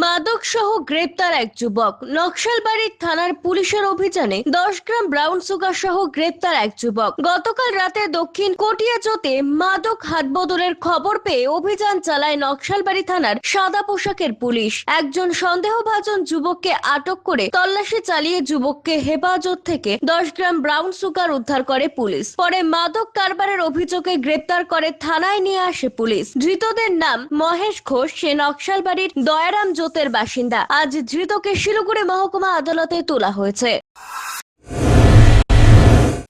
মাদক সহ গ্রেপ্তার এক যুবক। নকশালবাড়ির থানার পুলিশের অভিযানে দশ গ্রাম ব্রাউন সুগার সহ গ্রেপ্তার এক যুবক। গতকাল রাতে দক্ষিণ কটিয়াচোতে মাদক হাতবদলের খবর পেয়ে অভিযান চালায় নকশালবাড়ি থানার সাদা পোশাকের পুলিশ। একজন সন্দেহভাজন যুবককে আটক করে তল্লাশি চালিয়ে যুবককে হেফাজত থেকে দশ গ্রাম ব্রাউন সুগার উদ্ধার করে পুলিশ। পরে মাদক কারবারের অভিযোগে গ্রেপ্তার করে থানায় নিয়ে আসে পুলিশ। ধৃতদের নাম মহেশ ঘোষ। সে নকশালবাড়ির দয়ারাম জোতের বাসিন্দা। আজ ধৃতকে শিলিগুড়ি মহকুমা আদালতে তোলা হয়েছে।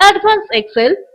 Advanced Excel.